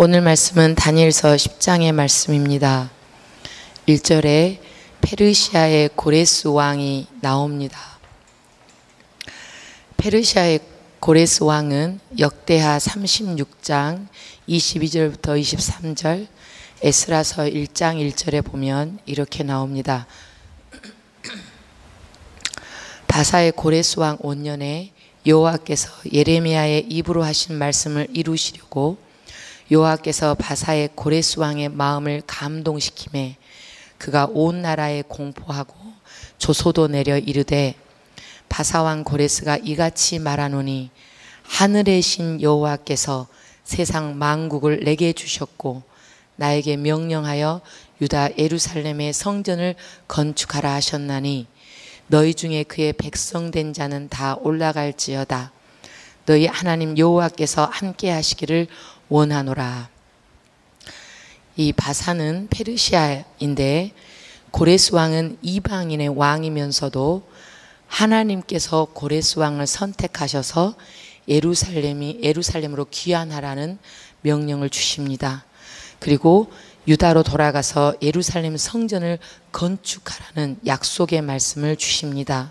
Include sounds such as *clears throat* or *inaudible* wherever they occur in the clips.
오늘 말씀은 다니엘서 10장의 말씀입니다. 1절에 페르시아의 고레스 왕이 나옵니다. 페르시아의 고레스 왕은 역대하 36장 22절부터 23절 에스라서 1장 1절에 보면 이렇게 나옵니다. *clears throat* 바사의 고레스 왕 5년에 여호와께서 예레미야의 입으로 하신 말씀을 이루시려고 여호와께서 바사의 고레스 왕의 마음을 감동시키매 그가 온 나라에 공포하고 조소도 내려 이르되 바사 왕 고레스가 이같이 말하노니 하늘의 신 여호와께서 세상 만국을 내게 주셨고 나에게 명령하여 유다 예루살렘의 성전을 건축하라 하셨나니 너희 중에 그의 백성 된 자는 다 올라갈지어다. 너희 하나님 여호와께서 함께 하시기를 원하노라. 이 바사는 페르시아인데 고레스 왕은 이방인의 왕이면서도 하나님께서 고레스 왕을 선택하셔서 예루살렘이 예루살렘으로 귀환하라는 명령을 주십니다. 그리고 유다로 돌아가서 예루살렘 성전을 건축하라는 약속의 말씀을 주십니다.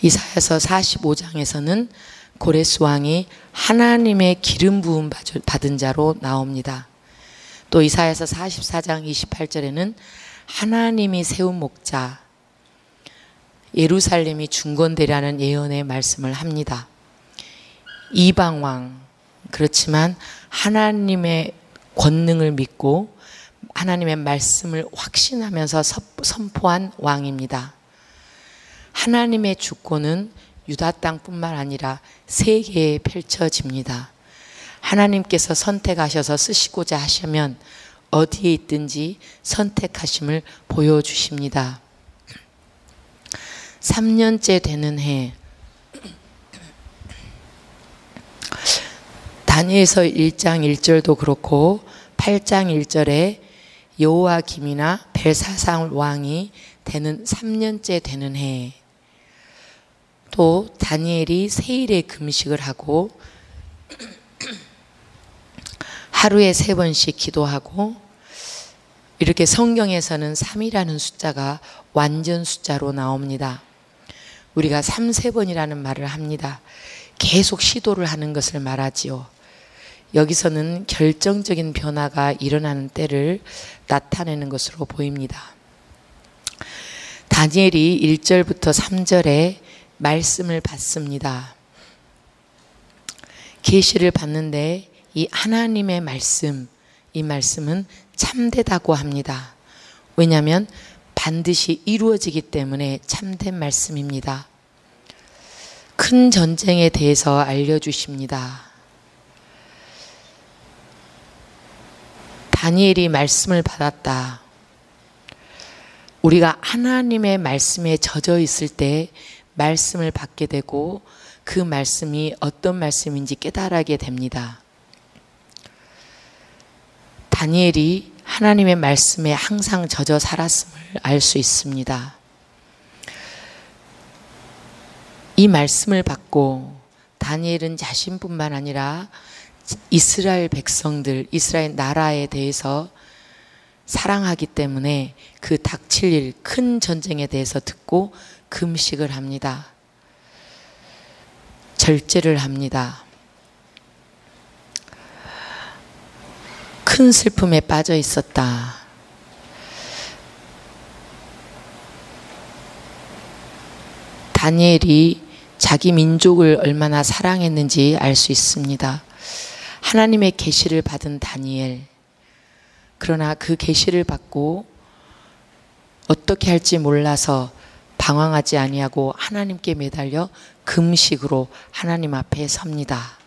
이사야서 45장에서는 고레스 왕이 하나님의 기름 부음 받은 자로 나옵니다. 또 이사야서 44장 28절에는 하나님이 세운 목자 예루살렘이 중건되라는 예언의 말씀을 합니다. 이방 왕 그렇지만 하나님의 권능을 믿고 하나님의 말씀을 확신하면서 선포한 왕입니다. 하나님의 주권은 유다 땅뿐만 아니라 세계에 펼쳐집니다. 하나님께서 선택하셔서 쓰시고자 하시면 어디에 있든지 선택하심을 보여주십니다. 3년째 되는 해 다니엘서 1장 1절도 그렇고 8장 1절에 여호와 김이나 벨사상 왕이 되는 3년째 되는 해. 또 다니엘이 세일에 금식을 하고 하루에 세 번씩 기도하고 이렇게 성경에서는 3이라는 숫자가 완전 숫자로 나옵니다. 우리가 3, 세번이라는 말을 합니다. 계속 시도를 하는 것을 말하지요. 여기서는 결정적인 변화가 일어나는 때를 나타내는 것으로 보입니다. 다니엘이 1절부터 3절에 말씀을 받습니다. 계시를 받는데 이 하나님의 말씀, 이 말씀은 참되다고 합니다. 왜냐하면 반드시 이루어지기 때문에 참된 말씀입니다. 큰 전쟁에 대해서 알려주십니다. 다니엘이 말씀을 받았다. 우리가 하나님의 말씀에 젖어 있을 때 말씀을 받게 되고 그 말씀이 어떤 말씀인지 깨달게 됩니다. 다니엘이 하나님의 말씀에 항상 젖어 살았음을 알 수 있습니다. 이 말씀을 받고 다니엘은 자신뿐만 아니라 이스라엘 백성들, 이스라엘 나라에 대해서 사랑하기 때문에 그 닥칠 일, 큰 전쟁에 대해서 듣고 금식을 합니다. 절제를 합니다. 큰 슬픔에 빠져 있었다. 다니엘이 자기 민족을 얼마나 사랑했는지 알 수 있습니다. 하나님의 계시를 받은 다니엘. 그러나 그 계시를 받고 어떻게 할지 몰라서 방황하지 아니하고 하나님께 매달려 금식으로 하나님 앞에 섭니다.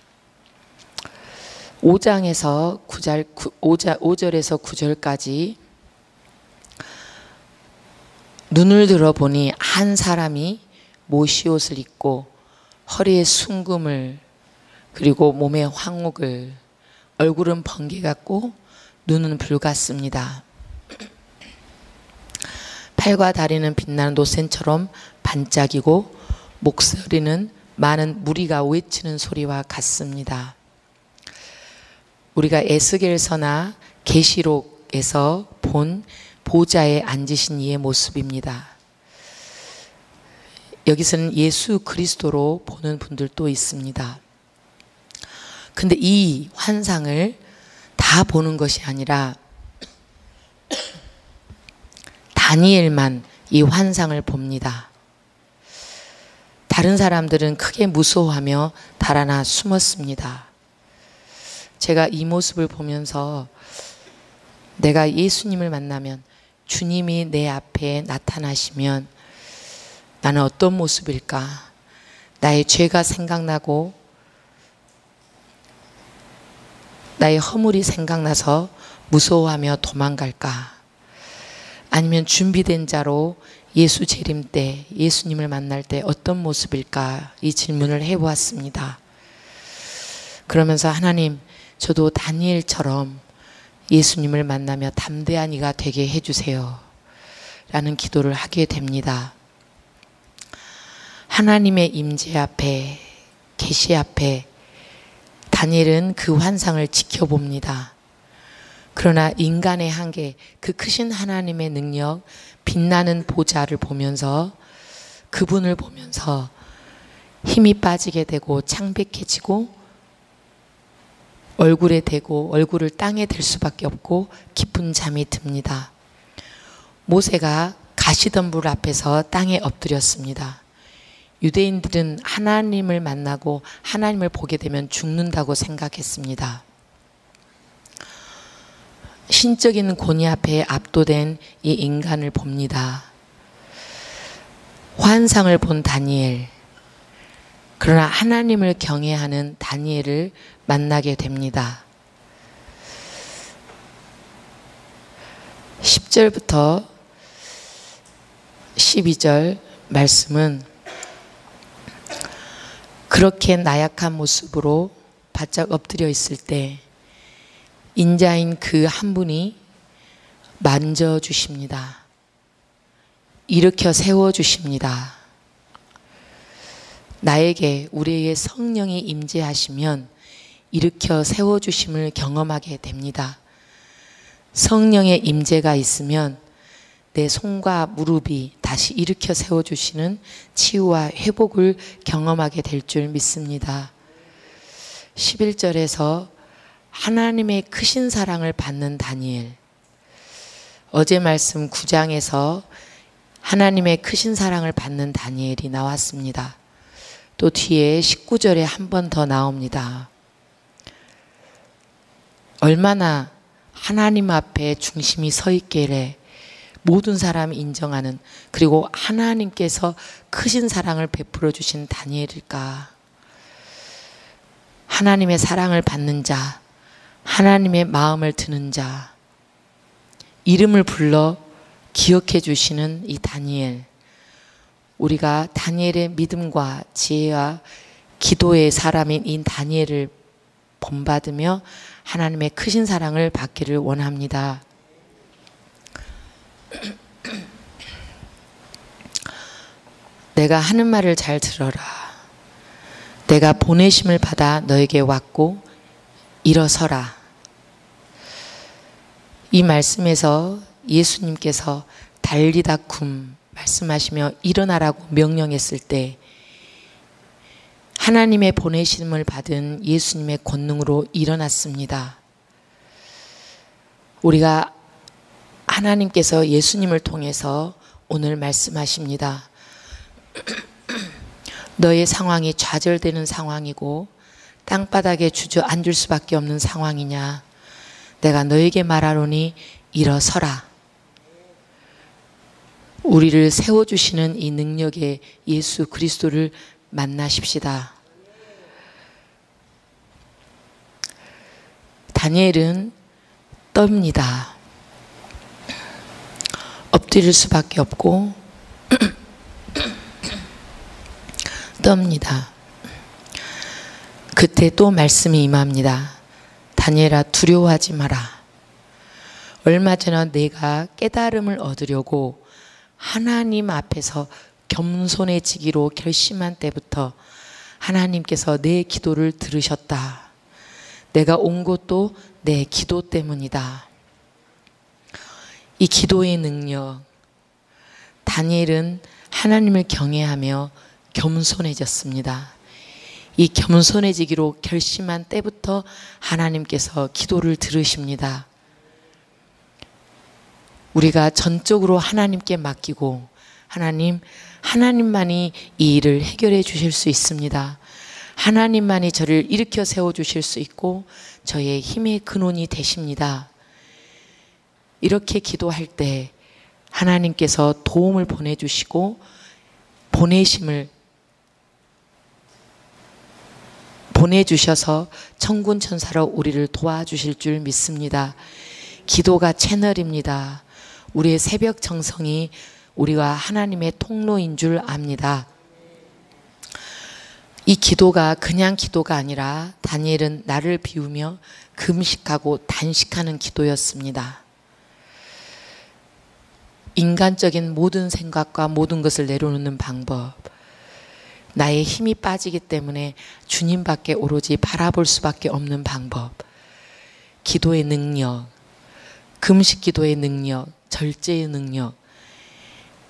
5장에서 9절, 5절에서 9절까지 눈을 들어보니 한 사람이 모시옷을 입고 허리에 순금을 그리고 몸에 황옥을 얼굴은 번개 같고 눈은 불 같습니다. 팔과 다리는 빛나는 노센처럼 반짝이고 목소리는 많은 무리가 외치는 소리와 같습니다. 우리가 에스겔서나 계시록에서 본 보좌에 앉으신 이의 모습입니다. 여기서는 예수 그리스도로 보는 분들도 있습니다. 근데 이 환상을 다 보는 것이 아니라 다니엘만 이 환상을 봅니다. 다른 사람들은 크게 무서워하며 달아나 숨었습니다. 제가 이 모습을 보면서 내가 예수님을 만나면 주님이 내 앞에 나타나시면 나는 어떤 모습일까? 나의 죄가 생각나고 나의 허물이 생각나서 무서워하며 도망갈까? 아니면 준비된 자로 예수 재림 때 예수님을 만날 때 어떤 모습일까? 이 질문을 해보았습니다. 그러면서 하나님, 저도 다니엘처럼 예수님을 만나며 담대한 이가 되게 해주세요. 라는 기도를 하게 됩니다. 하나님의 임재 앞에, 계시 앞에 다니엘은 그 환상을 지켜봅니다. 그러나 인간의 한계, 그 크신 하나님의 능력, 빛나는 보좌를 보면서 그분을 보면서 힘이 빠지게 되고 창백해지고 얼굴에 대고 얼굴을 땅에 댈 수밖에 없고 깊은 잠이 듭니다. 모세가 가시덤불 앞에서 땅에 엎드렸습니다. 유대인들은 하나님을 만나고 하나님을 보게 되면 죽는다고 생각했습니다. 신적인 권위 앞에 압도된 이 인간을 봅니다. 환상을 본 다니엘. 그러나 하나님을 경외하는 다니엘을 만나게 됩니다. 10절부터 12절 말씀은 그렇게 나약한 모습으로 바짝 엎드려 있을 때 인자인 그 한 분이 만져 주십니다. 일으켜 세워 주십니다. 나에게 우리의 성령이 임재하시면 일으켜 세워 주심을 경험하게 됩니다. 성령의 임재가 있으면 내 손과 무릎이 다시 일으켜 세워주시는 치유와 회복을 경험하게 될 줄 믿습니다. 11절에서 하나님의 크신 사랑을 받는 다니엘. 어제 말씀 9장에서 하나님의 크신 사랑을 받는 다니엘이 나왔습니다. 또 뒤에 19절에 한 번 더 나옵니다. 얼마나 하나님 앞에 중심이 서 있기에 모든 사람이 인정하는 그리고 하나님께서 크신 사랑을 베풀어 주신 다니엘일까? 하나님의 사랑을 받는 자, 하나님의 마음을 드는 자, 이름을 불러 기억해 주시는 이 다니엘. 우리가 다니엘의 믿음과 지혜와 기도의 사람인 이 다니엘을 본받으며 하나님의 크신 사랑을 받기를 원합니다. *coughs* 내가 하는 말을 잘 들어라. 내가 보내심을 받아 너에게 왔고 일어서라. 이 말씀에서 예수님께서 달리다 쿰 말씀하시며 일어나라고 명령했을 때 하나님의 보내심을 받은 예수님의 권능으로 일어났습니다. 우리가 하나님께서 예수님을 통해서 오늘 말씀하십니다. *clears throat* 너의 상황이 좌절되는 상황이고 땅바닥에 주저앉을 수밖에 없는 상황이냐. 내가 너에게 말하노니 일어서라. 우리를 세워주시는 이 능력의 예수 그리스도를 만나십시다. 다니엘은 떱니다. 엎드릴 수밖에 없고 떱니다. 그때 또 말씀이 임합니다. 다니엘아 두려워하지 마라. 얼마 전에 내가 깨달음을 얻으려고 하나님 앞에서 겸손해지기로 결심한 때부터 하나님께서 내 기도를 들으셨다. 내가 온 것도 내 기도 때문이다. 이 기도의 능력, 다니엘은 하나님을 경외하며 겸손해졌습니다. 이 겸손해지기로 결심한 때부터 하나님께서 기도를 들으십니다. 우리가 전적으로 하나님께 맡기고 하나님, 하나님만이 이 일을 해결해 주실 수 있습니다. 하나님만이 저를 일으켜 세워 주실 수 있고 저의 힘의 근원이 되십니다. 이렇게 기도할 때 하나님께서 도움을 보내주시고 보내심을 보내주셔서 천군 천사로 우리를 도와주실 줄 믿습니다. 기도가 채널입니다. 우리의 새벽 정성이 우리가 하나님의 통로인 줄 압니다. 이 기도가 그냥 기도가 아니라 다니엘은 나를 비우며 금식하고 단식하는 기도였습니다. 인간적인 모든 생각과 모든 것을 내려놓는 방법. 나의 힘이 빠지기 때문에 주님밖에 오로지 바라볼 수밖에 없는 방법. 기도의 능력, 금식 기도의 능력, 절제의 능력.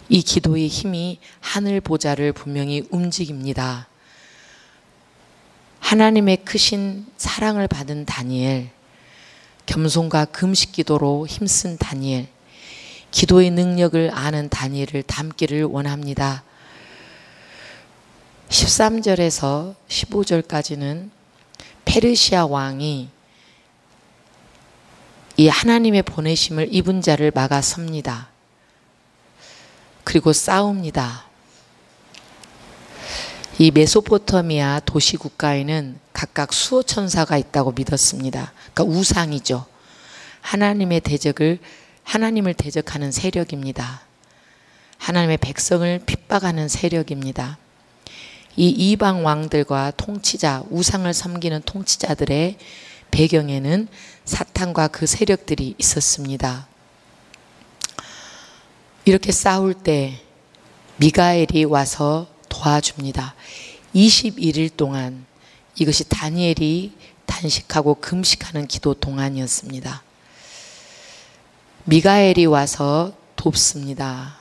이 기도의 힘이 하늘 보좌를 분명히 움직입니다. 하나님의 크신 사랑을 받은 다니엘, 겸손과 금식 기도로 힘쓴 다니엘, 기도의 능력을 아는 다니엘을 닮기를 원합니다. 13절에서 15절까지는 페르시아 왕이 이 하나님의 보내심을 입은 자를 막아 섭니다. 그리고 싸웁니다. 이 메소포타미아 도시 국가에는 각각 수호 천사가 있다고 믿었습니다. 그러니까 우상이죠. 하나님의 대적을 하나님을 대적하는 세력입니다. 하나님의 백성을 핍박하는 세력입니다. 이 이방 왕들과 통치자, 우상을 섬기는 통치자들의 배경에는 사탄과 그 세력들이 있었습니다. 이렇게 싸울 때 미가엘이 와서 도와줍니다. 21일 동안 이것이 다니엘이 단식하고 금식하는 기도 동안이었습니다. 미가엘이 와서 돕습니다.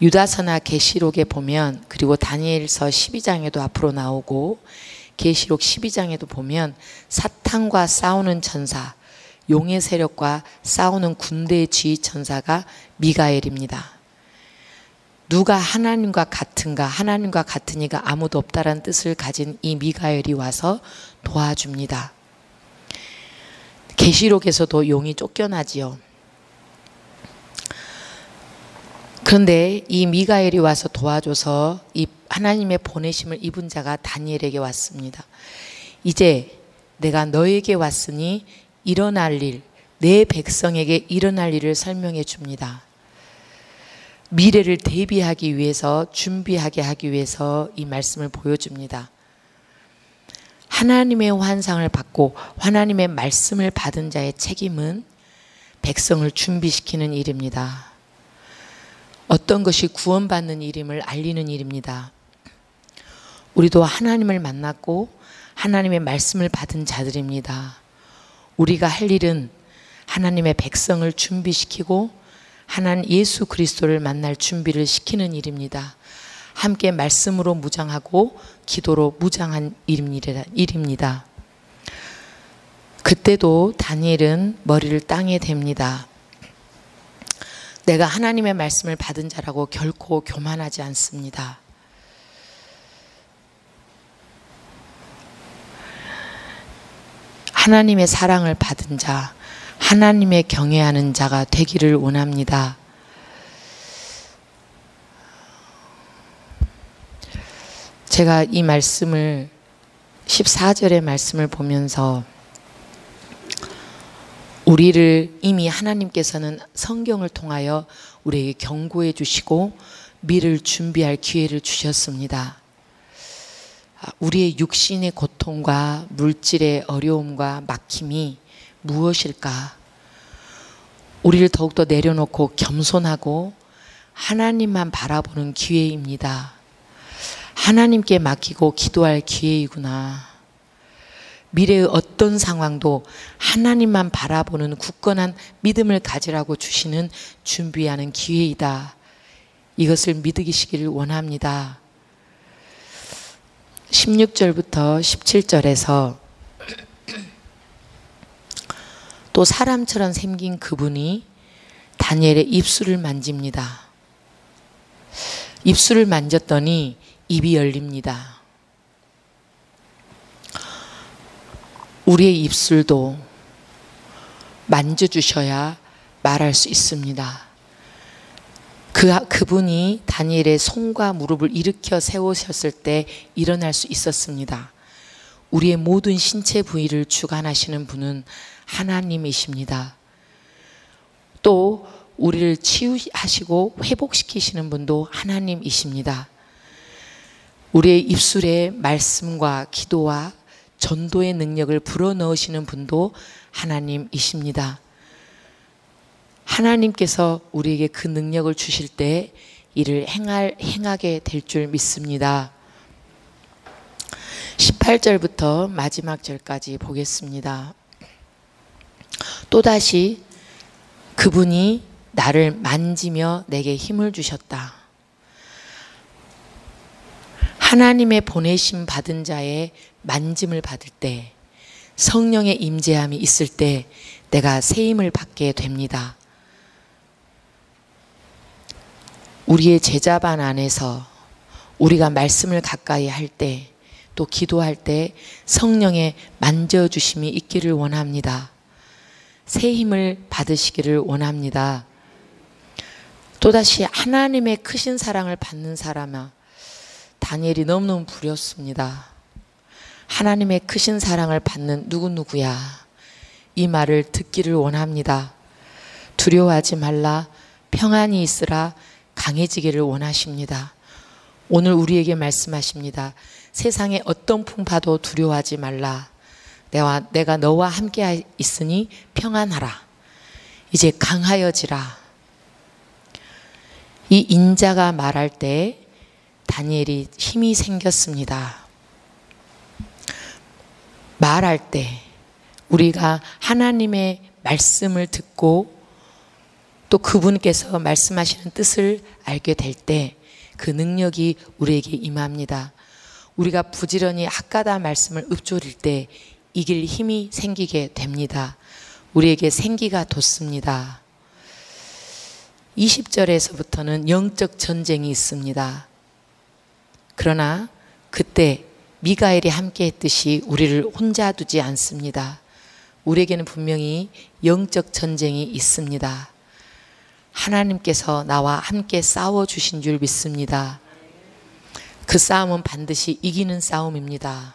유다서나 계시록에 보면 그리고 다니엘서 12장에도 앞으로 나오고 계시록 12장에도 보면 사탄과 싸우는 천사, 용의 세력과 싸우는 군대의 지휘 천사가 미가엘입니다. 누가 하나님과 같은가, 하나님과 같으니가 아무도 없다라는 뜻을 가진 이 미가엘이 와서 도와줍니다. 계시록에서도 용이 쫓겨나지요. 그런데 이 미가엘이 와서 도와줘서 이 하나님의 보내심을 입은 자가 다니엘에게 왔습니다. 이제 내가 너에게 왔으니 일어날 일, 내 백성에게 일어날 일을 설명해 줍니다. 미래를 대비하기 위해서 준비하게 하기 위해서 이 말씀을 보여줍니다. 하나님의 환상을 받고 하나님의 말씀을 받은 자의 책임은 백성을 준비시키는 일입니다. 어떤 것이 구원받는 일임을 알리는 일입니다. 우리도 하나님을 만났고 하나님의 말씀을 받은 자들입니다. 우리가 할 일은 하나님의 백성을 준비시키고 하나님 예수 그리스도를 만날 준비를 시키는 일입니다. 함께 말씀으로 무장하고 기도로 무장한 일입니다. 그때도 다니엘은 머리를 땅에 댑니다. 내가 하나님의 말씀을 받은 자라고 결코 교만하지 않습니다. 하나님의 사랑을 받은 자, 하나님의 경외하는 자가 되기를 원합니다. 제가 이 말씀을 14절의 말씀을 보면서 우리를 이미 하나님께서는 성경을 통하여 우리에게 경고해 주시고 미를 준비할 기회를 주셨습니다. 아, 우리의 육신의 고통과 물질의 어려움과 막힘이 무엇일까? 우리를 더욱더 내려놓고 겸손하고 하나님만 바라보는 기회입니다. 하나님께 맡기고 기도할 기회이구나. 미래의 어떤 상황도 하나님만 바라보는 굳건한 믿음을 가지라고 주시는 준비하는 기회이다. 이것을 믿으시기를 원합니다. 16절부터 17절에서 *clears throat* 또 사람처럼 생긴 그분이 다니엘의 입술을 만집니다. 입술을 만졌더니 입이 열립니다. 우리의 입술도 만져주셔야 말할 수 있습니다. 그, 그분이 다니엘의 손과 무릎을 일으켜 세우셨을 때 일어날 수 있었습니다. 우리의 모든 신체 부위를 주관하시는 분은 하나님이십니다. 또 우리를 치유하시고 회복시키시는 분도 하나님이십니다. 우리의 입술에 말씀과 기도와 전도의 능력을 불어넣으시는 분도 하나님이십니다. 하나님께서 우리에게 그 능력을 주실 때 이를 행할, 행하게 될 줄 믿습니다. 18절부터 마지막 절까지 보겠습니다. 또다시 그분이 나를 만지며 내게 힘을 주셨다. 하나님의 보내심 받은 자의 만짐을 받을 때 성령의 임재함이 있을 때 내가 새 힘을 받게 됩니다. 우리의 제자반 안에서 우리가 말씀을 가까이 할 때 또 기도할 때 성령의 만져주심이 있기를 원합니다. 새 힘을 받으시기를 원합니다. 또다시 하나님의 크신 사랑을 받는 사람아, 다니엘이 너무너무 부렸습니다. 하나님의 크신 사랑을 받는 누구누구야. 이 말을 듣기를 원합니다. 두려워하지 말라, 평안이 있으라, 강해지기를 원하십니다. 오늘 우리에게 말씀하십니다. 세상에 어떤 풍파도 두려워하지 말라. 내가, 내가 너와 함께 있으니 평안하라. 이제 강하여지라. 이 인자가 말할 때 다니엘이 힘이 생겼습니다. 말할 때 우리가 하나님의 말씀을 듣고 또 그분께서 말씀하시는 뜻을 알게 될 때 그 능력이 우리에게 임합니다. 우리가 부지런히 아까다 말씀을 읊조릴 때 이길 힘이 생기게 됩니다. 우리에게 생기가 돋습니다. 20절에서부터는 영적 전쟁이 있습니다. 그러나 그때 미가엘이 함께 했듯이 우리를 혼자 두지 않습니다. 우리에게는 분명히 영적 전쟁이 있습니다. 하나님께서 나와 함께 싸워 주신 줄 믿습니다. 그 싸움은 반드시 이기는 싸움입니다.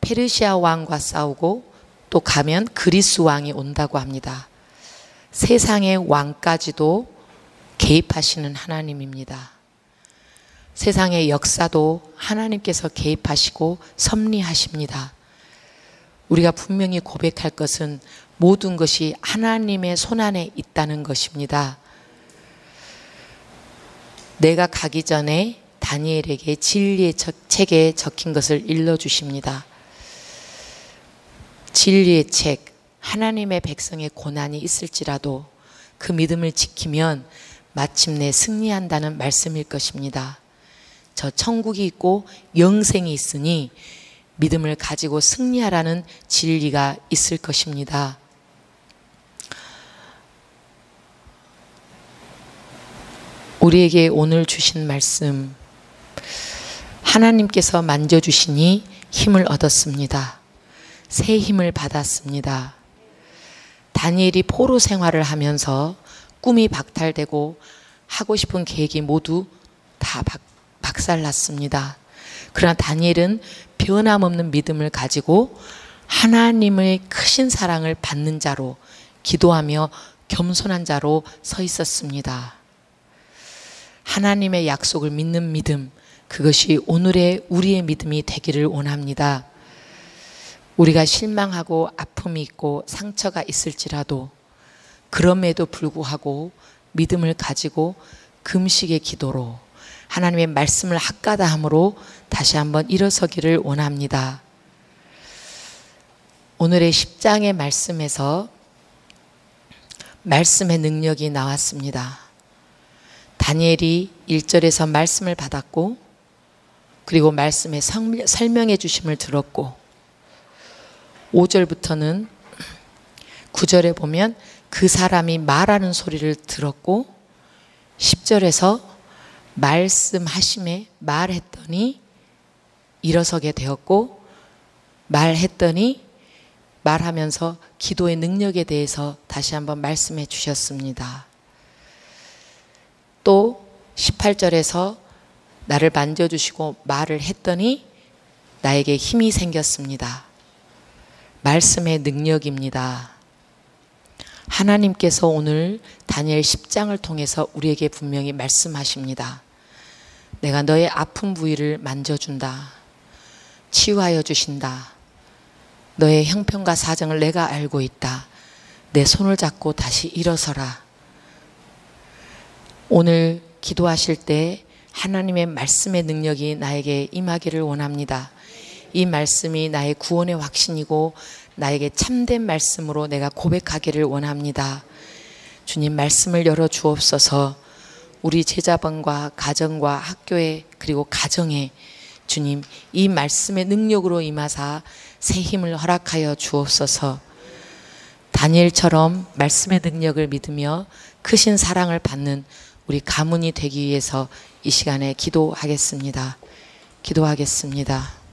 페르시아 왕과 싸우고 또 가면 그리스 왕이 온다고 합니다. 세상의 왕까지도 개입하시는 하나님입니다. 세상의 역사도 하나님께서 개입하시고 섭리하십니다. 우리가 분명히 고백할 것은 모든 것이 하나님의 손안에 있다는 것입니다. 내가 가기 전에 다니엘에게 진리의 책에 적힌 것을 일러주십니다. 진리의 책, 하나님의 백성의 고난이 있을지라도 그 믿음을 지키면 마침내 승리한다는 말씀일 것입니다. 저 천국이 있고 영생이 있으니 믿음을 가지고 승리하라는 진리가 있을 것입니다. 우리에게 오늘 주신 말씀, 하나님께서 만져주시니 힘을 얻었습니다. 새 힘을 받았습니다. 다니엘이 포로 생활을 하면서 꿈이 박탈되고 하고 싶은 계획이 모두 다 박, 박살났습니다. 그러나 다니엘은 변함없는 믿음을 가지고 하나님의 크신 사랑을 받는 자로 기도하며 겸손한 자로 서 있었습니다. 하나님의 약속을 믿는 믿음, 그것이 오늘의 우리의 믿음이 되기를 원합니다. 우리가 실망하고 아픔이 있고 상처가 있을지라도 그럼에도 불구하고 믿음을 가지고 금식의 기도로 하나님의 말씀을 학가다함으로 다시 한번 일어서기를 원합니다. 오늘의 10장의 말씀에서 말씀의 능력이 나왔습니다. 다니엘이 1절에서 말씀을 받았고 그리고 말씀의 설명해 주심을 들었고 5절부터는 9절에 보면 그 사람이 말하는 소리를 들었고 10절에서 말씀하심에 말했더니 일어서게 되었고 말했더니 말하면서 기도의 능력에 대해서 다시 한번 말씀해 주셨습니다. 또 18절에서 나를 만져주시고 말을 했더니 나에게 힘이 생겼습니다. 말씀의 능력입니다. 하나님께서 오늘 다니엘 10장을 통해서 우리에게 분명히 말씀하십니다. 내가 너의 아픈 부위를 만져준다. 치유하여 주신다. 너의 형편과 사정을 내가 알고 있다. 내 손을 잡고 다시 일어서라. 오늘 기도하실 때 하나님의 말씀의 능력이 나에게 임하기를 원합니다. 이 말씀이 나의 구원의 확신이고 나에게 참된 말씀으로 내가 고백하기를 원합니다. 주님 말씀을 열어 주옵소서 우리 제자반과 가정과 학교에 그리고 가정에 주님 이 말씀의 능력으로 임하사 새 힘을 허락하여 주옵소서 다니엘처럼 말씀의 능력을 믿으며 크신 사랑을 받는 우리 가문이 되기 위해서 이 시간에 기도하겠습니다. 기도하겠습니다.